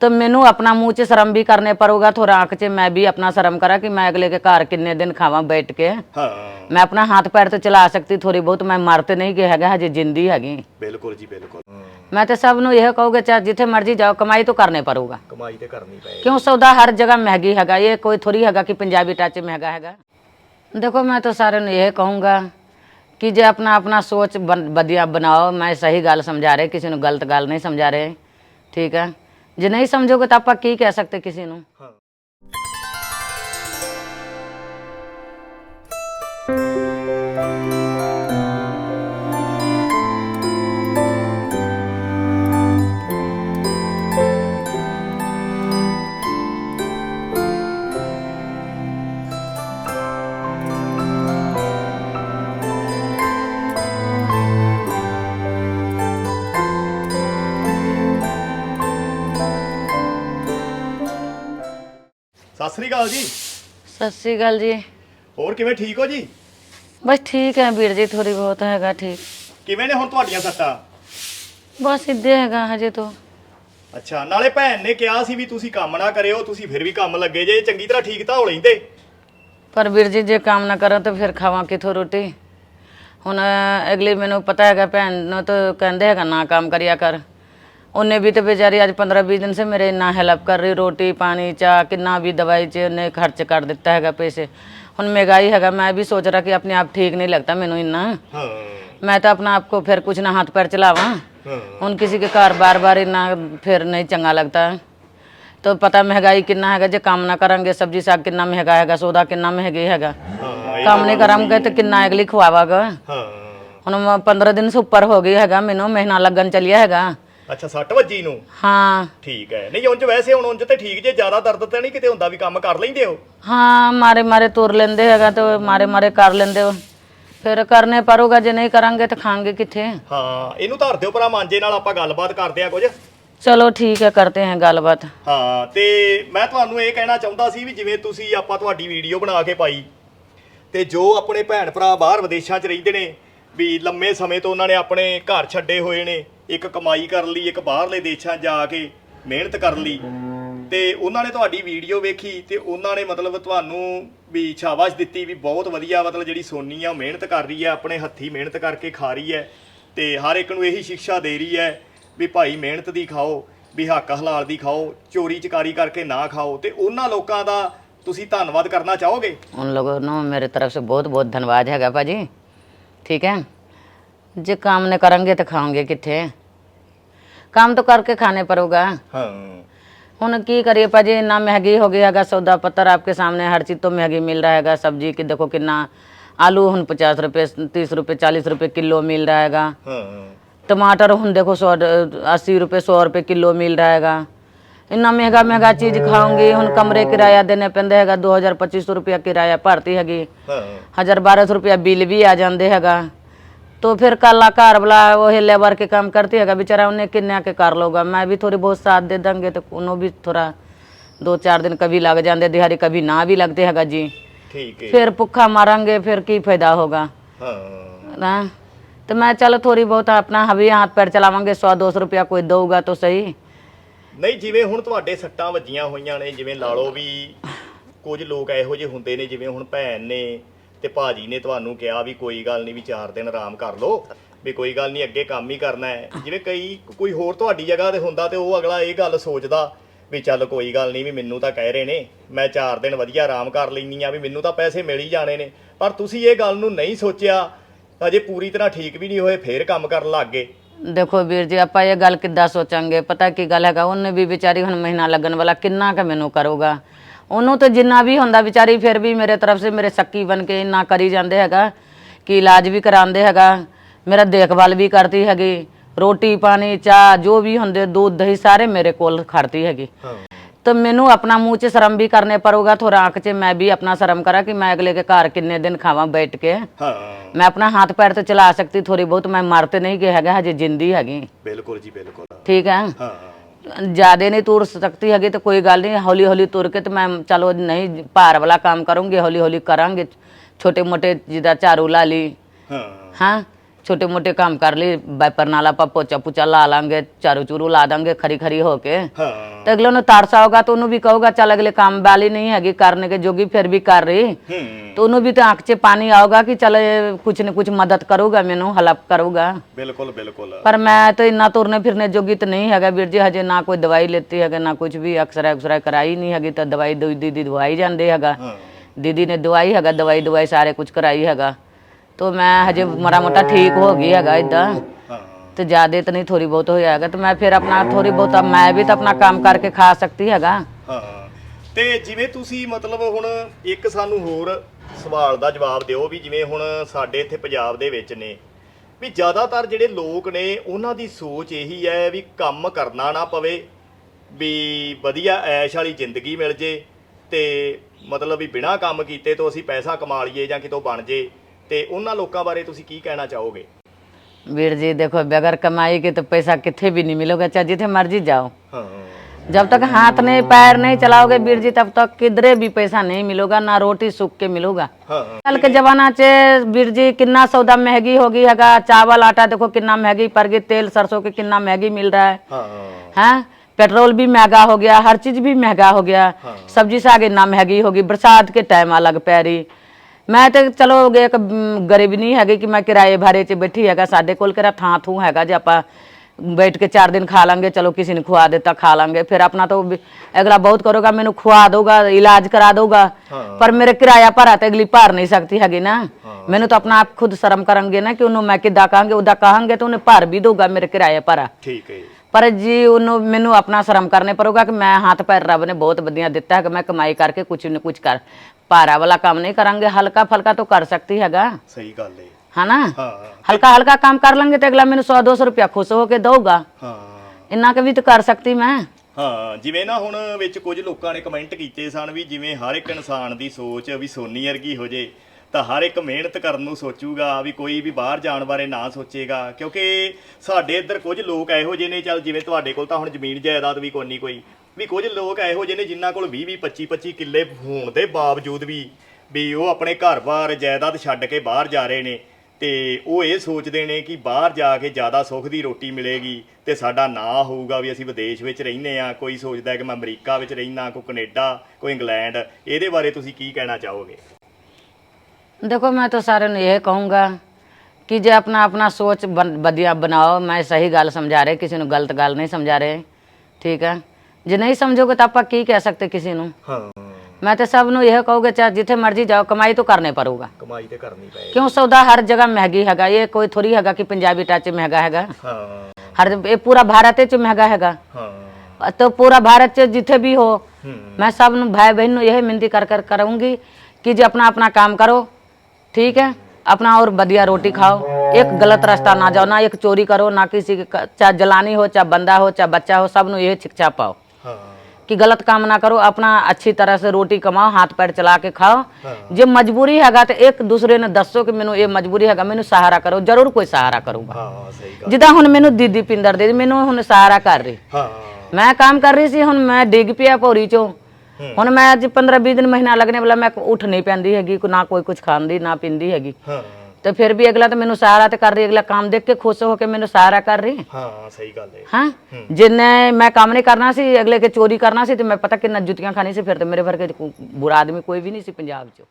ਤਾਂ ਮੈਨੂੰ ਆਪਣਾ ਮੂੰਹ 'ਚ ਸ਼ਰਮ ਵੀ ਕਰਨੇ ਪਰੂਗਾ ਥੋੜਾ ਆਂਖ 'ਚ ਮੈਂ ਵੀ ਆਪਣਾ ਸ਼ਰਮ ਕਰਾਂ ਕਿ ਮੈਂ ਅਗਲੇ ਕੇ ਘਰ ਕਿੰਨੇ ਦਿਨ ਖਾਵਾਂ ਬੈਠ ਕੇ। ਹਾਂ। ਮੈਂ ਆਪਣਾ ਹੱਥ ਪੈਰ ਤੇ ਚਲਾ ਸਕਤੀ ਥੋੜੀ ਬਹੁਤ ਮੈਂ ਮਰ ਤੇ ਨਹੀਂ ਗਿਆ ਹੈਗਾ ਹਜੇ ਜਿੰਦੀ ਹੈਗੀ। ਬਿਲਕੁਲ ਜੀ ਬਿਲਕੁਲ। ਮੈਂ ਤਾਂ ਸਭ ਨੂੰ ਇਹ ਕਹੂੰਗਾ ਚਾਹੇ ਜਿੱਥੇ ਮਰਜ਼ੀ ਜਾਓ ਕਮਾਈ ਤਾਂ ਕਰਨੇ ਪਰੂਗਾ। ਕਮਾਈ ਤੇ ਕਰਨੀ ਪਏ ਕਿਉਂ ਸੌਦਾ ਹਰ ਜਗ੍ਹਾ ਮਹਿੰਗੀ ਹੈਗਾ ਇਹ ਕੋਈ ਥੋੜੀ ਹੈਗਾ ਕਿ ਪੰਜਾਬੀ ਟੱਚ ਮਹਿੰਗਾ ਹੈਗਾ। ਦੇਖੋ ਮੈਂ ਤਾਂ ਸਾਰਿਆਂ ਨੂੰ ਇਹ ਕਹੂੰਗਾ ਕਿ ਜੇ ਆਪਣਾ ਆਪਣਾ ਸੋਚ ਬਨ- ਵਧੀਆ ਬਣਾਓ ਮੈਂ ਸਹੀ ਗੱਲ ਸਮਝਾ ਰਹੇ ਕਿਸੇ ਨੂੰ ਗਲਤ ਗੱਲ ਨਹੀਂ ਸਮਝਾ ਰਹੇ ਠੀਕ ਹੈ ਜੇ ਨਹੀਂ ਸਮਝੋਗੇ ਤਾਂ ਆਪਾਂ ਕੀ ਕਹਿ ਸਕਦੇ ਕਿਸੇ ਨੂੰ? ਹਾਂ। ਸ੍ਰੀ ਅਕਾਲ ਜੀ। ਸਤਿ ਸ੍ਰੀ ਅਕਾਲ ਜੀ। ਹੋਰ ਕਿਵੇਂ ਠੀਕ ਹੋ ਜੀ? ਬਸ ਠੀਕ ਹੈ ਵੀਰ ਜੀ ਥੋੜੀ ਬਹੁਤ ਹੈਗਾ ਠੀਕ। ਕਿਵੇਂ ਨੇ ਹੁਣ ਤੁਹਾਡੀਆਂ ਸੱਟਾਂ? ਬਸ ਸਿੱਧੇ ਹੈਗਾ ਹਜੇ ਤੋਂ। ਅੱਛਾ ਨਾਲੇ ਭੈਣ ਨੇ ਕਿਹਾ ਸੀ ਵੀ ਤੁਸੀਂ ਕੰਮ ਨਾ ਕਰਿਓ ਤੁਸੀਂ ਫਿਰ ਵੀ ਕੰਮ ਲੱਗੇ ਜੇ ਚੰਗੀ ਤਰ੍ਹਾਂ ਠੀਕ ਤਾਂ ਹੋ ਲੈਂਦੇ। ਪਰ ਵੀਰ ਜੀ ਜੇ ਕੰਮ ਨਾ ਕਰਾਂ ਤਾਂ ਫਿਰ ਖਾਵਾਂ ਕਿੱਥੋਂ ਰੋਟੀ? ਹੁਣ ਅਗਲੀ ਮੈਨੂੰ ਪਤਾ ਹੈਗਾ ਭੈਣ ਨੂੰ ਤਾਂ ਕਹਿੰਦੇ ਹੈਗਾ ਨਾ ਕੰਮ ਕਰਿਆ ਕਰ। ਉਹਨੇ ਵੀ ਤੇ ਵਿਚਾਰੀ ਅੱਜ 15 20 ਦਿਨ ਸੇ ਮੇਰੇ ਇੰਨਾ ਹੈਲਪ ਕਰ ਰਹੀ ਰੋਟੀ ਪਾਣੀ ਚਾਹ ਕਿੰਨਾ ਵੀ ਦਵਾਈ 'ਚ ਉਹਨੇ ਖਰਚ ਕਰ ਦਿੱਤਾ ਹੈਗਾ ਪੈਸੇ ਹੁਣ ਮਹਿੰਗਾਈ ਹੈਗਾ ਮੈਂ ਵੀ ਸੋਚ ਰਹਾ ਕਿ ਆਪਣੇ ਆਪ ਠੀਕ ਨਹੀਂ ਲੱਗਦਾ ਮੈਨੂੰ ਇੰਨਾ ਹਾਂ ਮੈਂ ਤਾਂ ਆਪਣਾ ਆਪ ਕੋ ਫਿਰ ਕੁਛ ਨਾ ਹੱਥ ਪੈਰ ਚਲਾਵਾਂ ਹਾਂ ਹੁਣ ਕਿਸੇ के घर बार बार इतना फिर नहीं चंगा लगता है तो पता महंगाई कितना हैगा जे काम ना करेंगे सब्जी साग कितना महंगा हैगा सौदा कितना महंगी हैगा ਹਾਂ ਇਹ- ਕੰਮ ਨਹੀਂ ਕਰਾਂਗੇ ਤੇ ਕਿੰਨਾ ਅਗਲੀ ਖਵਾਵਾਗਾ ਹਾਂ ਹੁਣ ਮੈਂ 15 ਦਿਨ ਸੇ ਉੱਪਰ ਹੋ ਗਈ ਹੈਗਾ ਮੈਨੂੰ ਅੱਛਾ 60 ਵੱਜੀ ਨੂੰ? ਹਾਂ। ਠੀਕ ਹੈ। ਨਹੀਂ ਉਂਝ ਵੈਸੇ ਹੁਣ ਉਂਝ ਤੇ ਠੀਕ ਜੇ ਜ਼ਿਆਦਾ ਦਰਦ ਤਾਂ ਨਹੀਂ ਕਿਤੇ ਹੁੰਦਾ ਵੀ ਕੰਮ ਕਰ ਲੈਂਦੇ ਹੋ? ਹਾਂ ਮਾਰੇ ਮਾਰੇ ਤੁਰ ਲੈਂਦੇ ਹੈਗਾ ਤੇ ਮਾਰੇ ਮਾਰੇ ਕਰ ਲੈਂਦੇ ਹੋ। ਫਿਰ ਕਰਨੇ ਪਰੂਗਾ ਜੇ ਨਹੀਂ ਕਰਾਂਗੇ ਤਾਂ ਖਾਂਗੇ ਕਿੱਥੇ? ਹਾਂ ਇਹਨੂੰ ਧਰ ਦਿਓ ਭਰਾ ਮਾਂਜੇ ਨਾਲ ਆਪਾਂ ਗੱਲਬਾਤ ਕਰਦੇ ਆ ਕੁਝ। ਚਲੋ ਠੀਕ ਹੈ ਕਰਤੇ हैं ਗੱਲਬਾਤ। ਹਾਂ ਤੇ ਮੈਂ ਤੁਹਾਨੂੰ ਇਹ ਕਹਿਣਾ ਚਾਹੁੰਦਾ ਸੀ ਵੀ ਜਿਵੇਂ ਤੁਸੀਂ ਆਪਾਂ ਤੁਹਾਡੀ ਵੀਡੀਓ ਬਣਾ ਕੇ ਪਾਈ ਤੇ ਜੋ ਆਪਣੇ ਭੈਣ ਭਰਾ ਬਾਹਰ ਵਿਦੇਸ਼ਾਂ 'ਚ ਰਹਿੰਦੇ ਨੇ ਵੀ ਲੰਮੇ ਸਮੇਂ ਤੋਂ ਉਹਨਾਂ ਨੇ ਆਪਣੇ ਘਰ ਛੱਡੇ ਹੋਏ ਨੇ ਇੱਕ ਕਮਾਈ ਕਰਨ ਲਈ ਇੱਕ ਬਾਹਰਲੇ ਦੇਸ਼ਾਂ 'ਚ ਜਾ ਕੇ ਮਿਹਨਤ ਕਰਨ ਲਈ ਤੇ ਉਹਨਾਂ ਨੇ ਤੁਹਾਡੀ ਵੀਡੀਓ ਵੇਖੀ ਤੇ ਉਹਨਾਂ ਨੇ ਮਤਲਬ ਤੁਹਾਨੂੰ ਵੀ ਸ਼ਾਬਾਸ਼ ਦਿੱਤੀ ਵੀ ਬਹੁਤ ਵਧੀਆ ਮਤਲਬ ਜਿਹੜੀ ਸੋਨੀ ਆ ਉਹ ਮਿਹਨਤ ਕਰ ਰਹੀ ਹੈ ਆਪਣੇ ਹੱਥੀ ਮਿਹਨਤ ਕਰਕੇ ਖਾ ਰਹੀ ਹੈ ਤੇ ਹਰ ਇੱਕ ਨੂੰ ਇਹੀ ਸਿੱਖਿਆ ਦੇ ਰਹੀ ਹੈ ਵੀ ਭਾਈ ਮਿਹਨਤ ਦੀ ਖਾਓ ਵੀ ਹੱਕ ਹਲਾਲ ਦੀ ਖਾਓ ਚੋਰੀ ਚਕਾਰੀ ਕਰਕੇ ਨਾ ਖਾਓ ਤੇ ਉਹਨਾਂ ਲੋਕਾਂ ਦਾ ਤੁਸੀਂ ਧੰਨਵਾਦ ਕਰਨਾ ਚਾਹੋਗੇ उन लोगों को मेरे तरफ से बहुत बहुत धन्यवाद हैगा भाजी ठीक है जो काम नहीं करेंगे तो खाओगे कितने काम तो करके खाने पर होगा हाँ। की करिए पाजी इतना महँगी हो गई है सौदा पत्तर आपके सामने हर चीज़ तो महँगी मिल रहा है सब्ज़ी की देखो कितना आलू हूँ पचास रुपये तीस रुपये चालीस रुपये किलो मिल रहा है हाँ। टमाटर हूँ देखो सौ अस्सी रुपये सौ रुपये किलो मिल रहा है इतना महँगा महँगा चीज़ खाऊँगी हूँ कमरे किराया देने पे है दो हज़ार पच्चीस रुपया किराया भरती हैगी हज़ार बारह सौ रुपया बिल भी आ जाते हैगा तो फिर कल घर वाला वो लेबर के काम करते हैगा बेचारा उन्हें किन्ने के कर लोगा मैं भी थोड़ी बहुत साथ दे देंगे तो उन्हों भी थोड़ा दो चार दिन कभी लग जाते दिहाड़ी कभी ना भी लगते हैगा जी ਠੀਕ ਹੈ फिर भुखा मारेंगे फिर की फायदा होगा ਹਾਂ ना तो मैं चलो थोड़ी बहुत अपना हवी हाथ पैर चलावेंगे सौ दो सौ रुपया कोई दूगा तो सही ਨਹੀਂ ਜਿਵੇਂ ਹੁਣ ਤੁਹਾਡੇ ਸੱਟਾਂ ਵੱਜੀਆਂ ਹੋਈਆਂ ਨੇ ਜਿਵੇਂ ਲਾ ਲਓ ਵੀ ਕੁਝ ਲੋਕ ਇਹੋ ਜਿਹੇ ਹੁੰਦੇ ਨੇ ਜਿਵੇਂ ਹੁਣ ਭੈਣ ਨੇ ਤੇ ਭਾਜੀ ਨੇ ਤੁਹਾਨੂੰ ਕਿਹਾ ਵੀ ਕੋਈ ਗੱਲ ਨਹੀਂ ਵੀ 4 ਦਿਨ ਆਰਾਮ ਕਰ ਲਓ, ਵੀ ਕੋਈ ਗੱਲ ਨਹੀਂ ਅੱਗੇ ਕੰਮ ਹੀ ਕਰਨਾ ਹੈ। ਜਿਵੇਂ ਕਈ, ਕੋਈ ਹੋਰ ਤੁਹਾਡੀ ਜਗ੍ਹਾ ਤੇ ਹੁੰਦਾ ਤੇ ਉਹ ਅਗਲਾ ਇਹ ਗੱਲ ਸੋਚਦਾ ਵੀ ਚੱਲ ਕੋਈ ਗੱਲ ਨਹੀਂ ਵੀ ਮੈਨੂੰ ਤਾਂ ਕਹਿ ਰਹੇ ਨੇ, ਮੈਂ 4 ਦਿਨ ਵਧੀਆ ਆਰਾਮ ਕਰ ਲੈਣੀ ਆ ਵੀ ਮੈਨੂੰ ਤਾਂ ਪੈਸੇ ਮਿਲ ਹੀ ਜਾਣੇ ਨੇ। ਪਰ ਤੁਸੀਂ ਇਹ ਗੱਲ ਨੂੰ ਨਹੀਂ ਸੋਚਿਆ ਅਜੇ ਪੂਰੀ ਤਰ੍ਹਾਂ ਠੀਕ ਵੀ ਨਹੀਂ ਹੋਏ, ਫੇਰ ਕੰਮ ਕਰਨ ਲੱਗ ਗਏ। ਦੇਖੋ ਵੀਰ ਜੀ, ਆਪਾਂ ਇਹ ਗੱਲ ਕਿੱਦਾਂ ਸੋਚਾਂਗੇ? ਪਤਾ ਕੀ ਗੱਲ ਹੈਗਾ, ਉਹਨੇ ਵੀ ਵਿਚਾਰੀ ਹੁਣ ਮਹੀਨਾ ਲੱਗਣ ਵਾਲਾ, ਕਿੰਨਾ ਕ ਮੈਨੂੰ ਕਰੂਗਾ? ਉਹਨੂੰ ਤਾਂ ਜਿੰਨਾ ਵੀ ਹੁੰਦਾ ਵਿਚਾਰੀ ਫਿਰ ਵੀ ਮੇਰੇ ਤਰਫ ਸੇ ਮੇਰੇ ਸੱਕੀ ਬਣ ਕੇ ਇੰਨਾ ਕਰੀ ਜਾਂਦੇ ਹੈਗਾ ਕਿ ਇਲਾਜ ਵੀ ਕਰਾਉਂਦੇ ਹੈਗਾ ਮੇਰਾ ਦੇਖਭਾਲ ਵੀ ਕਰਦੀ ਹੈਗੀ ਰੋਟੀ ਪਾਣੀ ਚਾਹ ਜੋ ਵੀ ਹੁੰਦੇ ਦੁੱਧ ਦਹੀਂ ਸਾਰੇ ਮੇਰੇ ਕੋਲ ਖੜਦੀ ਹੈਗੀ। ਤਾਂ ਮੈਨੂੰ ਆਪਣਾ ਮੂੰਹ 'ਚ ਸ਼ਰਮ ਵੀ ਕਰਨੇ ਪਰੂਗਾ ਥੋੜਾ ਆਂਖ 'ਚ ਮੈਂ ਵੀ ਆਪਣਾ ਸ਼ਰਮ ਕਰਾਂ ਕਿ ਮੈਂ ਅਗਲੇ ਕੇ ਘਰ ਕਿੰਨੇ ਦਿਨ ਖਾਵਾਂ ਬੈਠ ਕੇ। ਹਾਂ। ਮੈਂ ਆਪਣਾ ਹੱਥ ਪੈਰ ਤੇ ਚਲਾ ਸਕਤੀ ਥੋੜੀ ਬਹੁਤ ਮੈਂ ਮਰ ਤੇ ਨਹੀਂ ਗਿਆ ਹੈਗਾ ਹਜੇ ਜਿੰਦੀ ਹੈਗੀ। ਬਿਲਕੁਲ ਜੀ ਬਿਲਕੁਲ। ਠੀਕ ਹੈ? ਹਾਂ। ਜਿਆਦੇ ਨਹੀਂ ਤੁਰ ਸਕਤੀ ਹੈਗੀ ਤਾਂ ਕੋਈ ਗੱਲ ਨਹੀਂ ਹੌਲੀ ਹੌਲੀ ਤੁਰ ਕੇ ਤੇ ਮੈਂ ਚਲੋ ਨਹੀਂ ਭਾਰ ਵਾਲਾ ਕੰਮ ਕਰੂੰਗੀ ਹੌਲੀ ਹੌਲੀ ਕਰਾਂਗੇ ਛੋਟੇ ਮੋਟੇ ਜਿੱਦਾਂ ਝਾੜੂ ਲਾ ਲਈ। ਹਾਂ। ਹਾਂ ਛੋਟੇ ਮੋਟੇ ਕੰਮ ਕਰ ਲਈ ਵਾਈਪਰ ਨਾਲ ਆਪਾਂ ਪੋਚਾ ਪੁਚਾ ਲਾ ਲਾਂਗੇ ਚਾਰੂ ਚੂਰੂ ਲਾ ਦਾਂਗੇ ਖਰੀ ਖਰੀ ਹੋ ਕੇ। ਹਾਂ। ਤੇ ਅਗਲੇ ਨੂੰ ਤਰਸਾ ਹੋਗਾ ਤਾਂ ਉਹਨੂੰ ਵੀ ਕਹੂਗਾ ਚੱਲ ਅਗਲੇ ਕੰਮ ਵਾਲੀ ਨਹੀਂ ਹੈਗੀ ਕਰਨੇ ਕੇ ਜੋਗੀ ਫਿਰ ਵੀ ਕਰ ਰਹੀ। ਹੂੰ। तो ਉਹਨੂੰ ਵੀ ਤਾਂ ਆਂਖ 'ਚ ਪਾਣੀ ਆਊਗਾ ਕਿ ਚਲ ਕੁਝ ਨਾ ਕੁਝ ਮਦਦ ਕਰੂਗਾ ਮੈਨੂੰ ਹੈਲਪ ਕਰੂਗਾ। ਬਿਲਕੁਲ ਬਿਲਕੁਲ। ਪਰ ਮੈਂ ਤਾਂ ਇੰਨਾ ਤੁਰਨੇ ਫਿਰਨੇ ਜੋਗੀ ਤਾਂ ਨਹੀਂ ਹੈਗਾ ਵੀਰ ਜੀ ਹਜੇ ਨਾ ਕੋਈ ਦਵਾਈ ਲੈਤੀ ਹੈਗਾ ਨਾ ਕੁਝ ਵੀ ਅਕਸਰ ਅਕਸਰ ਕਰਾਈ ਨਹੀਂ ਹੈਗੀ ਤਾਂ ਦਵਾਈ ਦੂਈ ਦੀਦੀ ਦਵਾਈ ਜਾਂਦੇ ਹੈਗਾ। ਦੀਦੀ ਨੇ ਦਵਾਈ ਹੈਗਾ ਦਵਾਈ ਦਵਾਈ ਸਾਰੇ ਕੁਝ ਕਰਾਈ ਹੈਗਾ। ਤਾਂ ਮੈਂ ਹਜੇ ਮਰਾ ਮੋਟਾ ਠੀਕ ਹੋ ਗਈ ਹੈਗਾ ਇਦਾਂ ਤੇ ਜ਼ਿਆਦਾ ਤਾਂ ਨਹੀਂ ਥੋੜੀ ਬਹੁਤ ਹੋਇਆ ਹੈਗਾ, ਤਾਂ ਮੈਂ ਫਿਰ ਆਪਣਾ ਥੋੜੀ ਬਹੁਤ ਮੈਂ ਵੀ ਤਾਂ ਆਪਣਾ ਕੰਮ ਕਰਕੇ ਖਾ ਸਕਦੀ ਹੈਗਾ। ਹਾਂ, ਤੇ ਜਿਵੇਂ ਤੁਸੀਂ ਮਤਲਬ ਹੁਣ ਇੱਕ ਸਾਨੂੰ ਹੋਰ ਸਵਾਲ ਦਾ ਜਵਾਬ ਦਿਓ ਵੀ ਜਿਵੇਂ ਹੁਣ ਸਾਡੇ ਇੱਥੇ ਪੰਜਾਬ ਦੇ ਵਿੱਚ ਨੇ, ਵੀ ਜ਼ਿਆਦਾਤਰ ਜਿਹੜੇ ਲੋਕ ਨੇ ਉਹਨਾਂ ਦੀ ਸੋਚ ਇਹੀ ਹੈ ਵੀ ਕੰਮ ਕਰਨਾ ਨਾ ਪਵੇ, ਵੀ ਵਧੀਆ ਐਸ਼ ਵਾਲੀ ਜ਼ਿੰਦਗੀ ਮਿਲ ਜੇ ਤੇ ਮਤਲਬ ਵੀ ਬਿਨਾਂ ਕੰਮ ਕੀਤੇ ਤੋਂ ਅਸੀਂ ਪੈਸਾ ਕਮਾ ਲਈਏ ਜਾਂ ਕਿਤੋਂ ਬਣ ਜੇ, ਤੇ ਉਹਨਾਂ ਲੋਕਾਂ ਬਾਰੇ ਤੁਸੀਂ ਕੀ ਕਹਿਣਾ ਚਾਹੋਗੇ? वीर जी देखो बगैर कमाई के तो पैसा कितने भी नहीं मिलोगे चाहे जितने मर्जी जाओ जब तक हाथ नहीं पैर नहीं चलाओगे वीर जी तब तक किधरे भी पैसा नहीं मिलेगा ना रोटी सूख के मिलेगा कल के जमाना चे वीर जी कितना सौदा महंगी होगी हैगा चावल आटा देखो कितना महंगी पड़ गई तेल सरसों के कितना महंगी मिल रहा है हैं पेट्रोल भी महंगा हो गया हर चीज भी महंगा हो गया सब्जी साग इतना महंगी होगी बरसात के टाइम अलग पैरी ਮੈਂ ਤੇ ਚਲੋ ਇੱਕ ਮ, ਗਰੀਬ ਨਹੀਂ ਹੈਗੀ ਕਿ ਮੈਂ ਕਿਰਾਏ ਭਾਰੇ 'ਚ ਬੈਠੀ ਹੈਗਾ ਸਾਡੇ ਕੋਲ ਕਿਹੜਾ ਥਾਂ ਥੂ ਹੈਗਾ ਜੇ ਆਪਾਂ ਬੈਠ ਕੇ 4 ਦਿਨ ਖਾ ਲਾਂਗੇ ਚਲੋ ਕਿਸੇ ਨੇ ਖਵਾ ਦਿੱਤਾ ਖਾ ਲਾਂਗੇ ਫਿਰ ਆਪਣਾ ਤਾਂ ਵੀ ਅਗਲਾ ਬਹੁਤ ਕਰੇਗਾ ਮੈਨੂੰ ਖਵਾ ਦੇਊਗਾ ਇਲਾਜ ਕਰਾ ਦੇਊਗਾ ਪਰ ਮੇਰੇ ਕਿਰਾਇਆ ਭਰਾ ਤੇ ਅਗਲੀ ਭਰ ਨਹੀਂ ਸਕਦੀ ਹੈਗੀ ਨਾ। ਮੈਨੂੰ ਤਾਂ ਆਪਣਾ ਆਪ ਖੁਦ ਸ਼ਰਮ ਕਰਾਂਗੇ ਨਾ ਕਿ ਉਹਨੂੰ ਮੈਂ ਕਿੱਦਾਂ ਕਹਾਂਗੇ ਉਹਦਾ ਕਹਾਂਗੇ ਤਾਂ ਉਹਨੇ ਭਰ ਵੀ ਦਊਗਾ ਮੇਰੇ ਕਿਰਾਇਆ ਭਰਾ। ਠੀਕ ਹੈ ਜੀ। ਪਰ ਜੀ ਉਹਨੂੰ ਮੈਨੂੰ ਆਪਣਾ ਸ਼ਰਮ ਕਰਨੇ ਪਊਗਾ ਕਿ ਮੈਂ ਹੱਥ ਪੈਰ ਰੱਬ ਨੇ ਬਹੁਤ ਵਧੀਆ ਦਿੱਤਾ ਹੈ ਕਿ ਮੈਂ ਕਮਾਈ ਕਰਕੇ ਕੁਝ ਨਾ ਕੁਝ ਕਰ ਭਾਰਾ ਵਾਲਾ ਕੰਮ ਨਹੀਂ ਕਰਾਂਗੇ ਹਲਕਾ ਫਲਕਾ ਤਾਂ ਕਰ ਸਕਤੀ ਹੈਗਾ। ਸਹੀ ਗੱਲ ਹੈ ਹਨਾ? ਹਾਂ। ਹਲਕਾ ਹਲਕਾ ਕੰਮ ਕਰ ਲਾਂਗੇ ਤੇ ਅਗਲਾ ਮੈਨੂੰ 100 200 ਰੁਪਇਆ ਖੁਸ਼ ਹੋ ਕੇ ਦਊਗਾ। ਹਾਂ। ਇੰਨਾ ਕੁ ਵੀ ਤਾਂ ਕਰ ਸਕਤੀ ਮੈਂ। ਹਾਂ ਜਿਵੇਂ ਨਾ ਹੁਣ ਵਿੱਚ ਕੁਝ ਲੋਕਾਂ ਨੇ ਕਮੈਂਟ ਕੀਤੇ ਸਨ ਵੀ ਜਿਵੇਂ ਹਰ ਇੱਕ ਇਨਸਾਨ ਦੀ ਸੋਚ ਵੀ ਸੋਨੀ ਵਰਗੀ ਹੋ ਜੇ। ਤਾਂ ਹਰ ਇੱਕ ਮਿਹਨਤ ਕਰਨ ਨੂੰ ਸੋਚੂਗਾ ਵੀ ਕੋਈ ਵੀ ਬਾਹਰ ਜਾਣ ਬਾਰੇ ਨਾ ਸੋਚੇਗਾ। ਕਿਉਂਕਿ ਸਾਡੇ ਇੱਧਰ ਕੁਝ ਲੋਕ ਇਹੋ ਜਿਹੇ ਨੇ, ਚੱਲ ਜਿਵੇਂ ਤੁਹਾਡੇ ਕੋਲ ਤਾਂ ਹੁਣ ਜ਼ਮੀਨ ਜਾਇਦਾਦ ਵੀ ਕੋਈ ਨਹੀਂ ਕੋਈ। ਵੀ ਕੁਝ ਲੋਕ ਇਹੋ ਜਿਹੇ ਨੇ ਜਿਨ੍ਹਾਂ ਕੋਲ 20 20 25 25 ਕਿੱਲੇ ਹੋਣ ਦੇ ਬਾਵਜੂਦ ਵੀ ਵੀ ਉਹ ਆਪਣੇ ਘਰ-ਬਾਰ ਜਾਇਦਾਦ ਛੱਡ ਕੇ ਬਾਹਰ ਜਾ ਰਹੇ ਨੇ। ਤੇ ਉਹ ਇਹ ਸੋਚਦੇ ਨੇ ਕਿ ਬਾਹਰ ਜਾ ਕੇ ਜ਼ਿਆਦਾ ਸੁੱਖ ਦੀ ਰੋਟੀ ਮਿਲੇਗੀ ਤੇ ਸਾਡਾ ਨਾਂ ਹੋਊਗਾ ਵੀ ਅਸੀਂ ਵਿਦੇਸ਼ ਵਿੱਚ ਰਹਿੰਦੇ ਆ ਕੋਈ ਸੋਚਦਾ ਕਿ ਮੈਂ ਅਮਰੀਕਾ ਵਿੱਚ ਰਹਿਣਾ ਕੋਈ ਕੈਨੇਡਾ, ਕੋਈ ਇੰਗਲੈਂਡ। ਇਹਦੇ ਬਾਰੇ ਤੁਸੀਂ ਕੀ ਕਹਿਣਾ ਚਾਹੋਗੇ? देखो मैं तो सारे ने यही कहूँगा कि जो अपना अपना सोच बन, बढ़िया बनाओ मैं सही गल समझा रहे किसी ਨੂੰ ਗਲਤ ਗੱਲ ਨਹੀਂ ਸਮਝਾ ਰਹੇ ਠੀਕ ਹੈ ਜੇ ਨਹੀਂ ਸਮਝੋਗੇ ਤਾਂ ਆਪਾਂ ਕੀ ਕਹਿ ਸਕਦੇ ਕਿਸੇ ਨੂੰ ਹਾਂ ਮੈਂ ਤਾਂ ਸਭ ਨੂੰ ਇਹ ਕਹੂੰਗਾ ਚਾਹੇ ਜਿੱਥੇ ਮਰਜ਼ੀ ਜਾਓ ਕਮਾਈ ਤਾਂ ਕਰਨੇ ਪੜੂਗਾ ਕਮਾਈ ਤੇ ਕਰਨੀ ਪਏ ਕਿਉਂ ਸੌਦਾ ਹਰ ਜਗ੍ਹਾ ਮਹਿੰਗੀ ਹੈਗਾ ਇਹ ਕੋਈ ਥੋੜੀ ਹੈਗਾ ਕਿ ਪੰਜਾਬੀ ਟੱਚ ਮਹਿੰਗਾ ਹੈਗਾ ਹਾਂ ਹਰ ਇਹ ਪੂਰਾ ਭਾਰਤ ਚ ਮਹਿੰਗਾ ਹੈਗਾ ਹਾਂ तो पूरा भारत ਚ ਜਿੱਥੇ ਵੀ ਹੋ ਹੂੰ मैं सब नु भाई बहन नु यही मिनती कर कर करूंगी कि जो अपना अपना काम करो ठीक है अपना और बढ़िया रोटी खाओ एक गलत रास्ता ना जाओ ना एक चोरी करो ना किसी के क- चाहे जलानी हो चाहे बंदा हो चाहे बच्चा हो सब नु यही शिक्षा पाओ ਹਾਂ कि गलत काम ना करो अपना अच्छी तरह से रोटी कमाओ हाथ पैर चला के खाओ जो मजबूरी हैगा तो एक दूसरे ने दसो कि मैनू ये मजबूरी हैगा मैनू सहारा करो जरूर कोई सहारा करूंगा ਹਾਂ ਸਹੀ ਗੱਲ ਜਿੱਦਾਂ ਹੁਣ ਮੈਨੂੰ ਦੀਦੀ ਪਿੰਦਰ ਦੇ ਮੈਨੂੰ ਹੁਣ ਸਹਾਰਾ ਕਰ ਰਹੀ ਹਾਂ ਮੈਂ ਕੰਮ ਕਰ ਰਹੀ ਸੀ ਹੁਣ ਮੈਂ ਡਿੱਗ ਪਿਆ ਪੌੜੀ ਚੋਂ ਹੁਣ ਮੈਂ ਅੱਜ 15 20 ਦਿਨ ਮਹੀਨਾ ਲੱਗਣੇ ਵਾਲਾ ਮੈਂ ਉੱਠ ਨਹੀਂ ਪੈਂਦੀ ਹੈਗੀ ਨਾ ਕੋਈ ਕੁਝ ਖਾਂਦੀ ਨਾ ਪੀਂਦੀ ਹੈਗੀ। ਹਾਂ। ਤੇ ਫਿਰ ਵੀ ਅਗਲਾ ਤਾਂ ਮੈਨੂੰ ਸਹਾਰਾ ਤੇ ਕਰ ਰਹੀ ਅਗਲਾ ਕੰਮ ਦੇਖ ਕੇ ਖੁਸ਼ ਹੋ ਕੇ ਮੈਨੂੰ ਸਹਾਰਾ ਕਰ ਰਹੀ ਹਾਂ। ਸਹੀ ਗੱਲ ਹੈ। ਹਾਂ? ਜਿੰਨੇ ਮੈਂ ਕੰਮ ਨਹੀਂ ਕਰਨਾ ਸੀ ਅਗਲੇ ਕੇ ਚੋਰੀ ਕਰਨਾ ਸੀ ਤੇ ਮੈਂ ਪਤਾ ਕਿੰਨਾ ਜੁੱਤੀਆਂ ਖਾਣੀ ਸੀ ਫਿਰ ਤੇ ਮੇਰੇ ਵਰਗੇ ਬੁਰਾ ਆਦਮੀ ਕੋਈ ਵੀ ਨਹੀਂ ਸੀ ਪੰਜਾਬ 'ਚ।